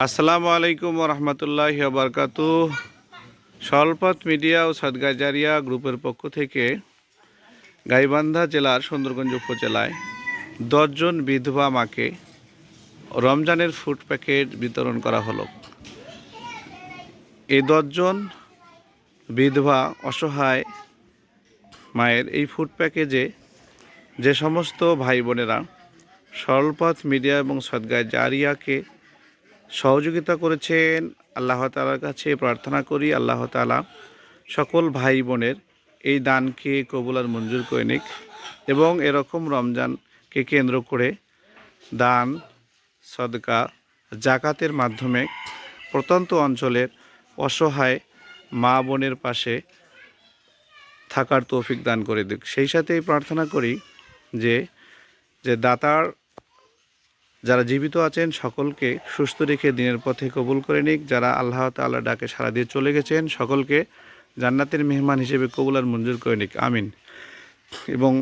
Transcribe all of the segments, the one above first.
আসসালামু আলাইকুম রহমতুল্লাহ বরকাতু স্বল্পথ মিডিয়া ও সদগাজারিয়া গ্রুপের পক্ষ থেকে গাইবান্ধা জেলার সুন্দরগঞ্জ উপজেলায় দশজন বিধবা মাকে রমজানের ফুড প্যাকেট বিতরণ করা হলো। এই দশজন বিধবা অসহায় মায়ের এই ফুড প্যাকেজে যে সমস্ত ভাই বোনেরা স্বল্পথ মিডিয়া এবং সদগায় জারিয়াকে সহযোগিতা করেছেন, আল্লাহ তালার কাছে প্রার্থনা করি, আল্লাহ তালা সকল ভাই বোনের এই দানকে কবুল আর মঞ্জুর করে নিক এবং এরকম রমজানকে কেন্দ্র করে দান, সদকা জাকাতের মাধ্যমে প্রত্যন্ত অঞ্চলের অসহায় মা বোনের পাশে থাকার তৌফিক দান করে দিক। সেই সাথেই প্রার্থনা করি যে যে দাতার যারা জীবিত আছেন, সকলকে সুস্থ রেখে দিনের পথে কবুল করে নিক। যারা আল্লাহ তাআলা ডাকে সারা দিয়ে চলে গেছেন, সকলকে জান্নাতের মেহমান হিসেবে কবুল আর মঞ্জুর করে নিক। আমিন। এবং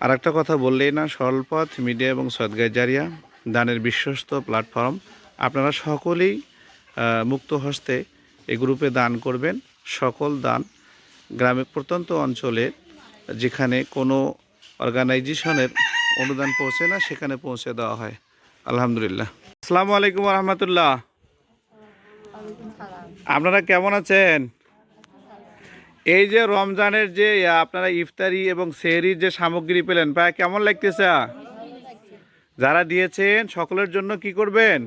আর একটা কথা বললেই না, সরলপথ, মিডিয়া এবং সদগায় জারিয়া, দানের বিশ্বস্ত প্ল্যাটফর্ম। আপনারা সকলেই মুক্ত হস্তে এই গ্রুপে দান করবেন। সকল দান গ্রামে প্রত্যন্ত অঞ্চলে যেখানে কোনো অর্গানাইজেশনের অনুদান পৌঁছে না, সেখানে পৌঁছে দেওয়া হয়। আলহামদুলিল্লাহ। আসসালামু আলাইকুম রহমতুল্লাহ। আপনারা কেমন আছেন? এই যে রমজানের যে, আপনারা ইফতারি এবং সেহরির যে সামগ্রী পেলেন প্রায় কেমন লাগতেছে? যারা দিয়েছেন, সকলের জন্য কি করবেন?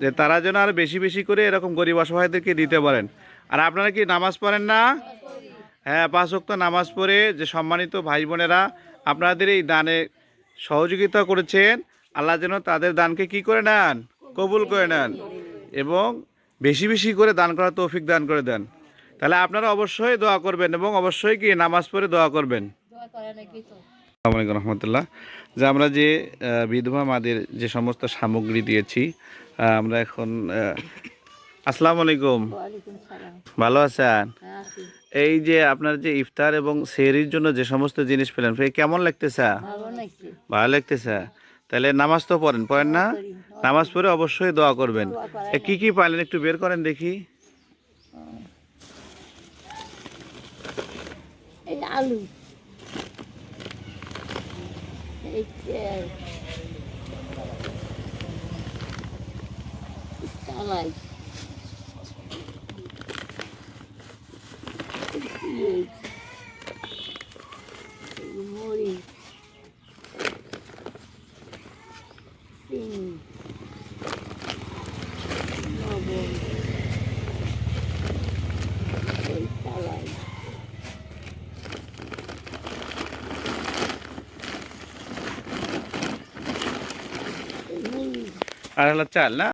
যে তারা যেন আর বেশি বেশি করে এরকম গরিব অসহায়দেরকে দিতে পারেন। আর আপনারা কি নামাজ পড়েন না? হ্যাঁ পাঁচ ওয়াক্ত নামাজ পড়ে যে সম্মানিত ভাই বোনেরা আপনাদের এই দানে সহযোগিতা করেছেন আল্লাহ যেন তাদের দানকে কি করে নেন? কবুল করে নেন এবং বেশি বেশি করে দান করার তৌফিক দান করে দেন। তাহলে আপনারা অবশ্যই দোয়া করবেন এবং অবশ্যই কি নামাজ পড়ে দোয়া করবেন? আসসালামু আলাইকুম রহমতুল্লাহ। যে আমরা যে বিধবা মাদের যে সমস্ত সামগ্রী দিয়েছি আমরা এখন আসসালামু আলাইকুম। ভালো আছেন? হ্যাঁ এই যে আপনার যে ইফতার এবং সেহরির জন্য যে সমস্ত জিনিস পেলেন কেমন লাগতেছে? ভালো লাগতেছে? তাহলে নামাজ তো পড়েন পড়েন না? নামাজ পড়ে অবশ্যই দোয়া করবেন। কি কি পাইলেন একটু বের করেন দেখি। আলু। I তেল চিনি লবণ এই চালাই এই মরিচ আর হলো চাল না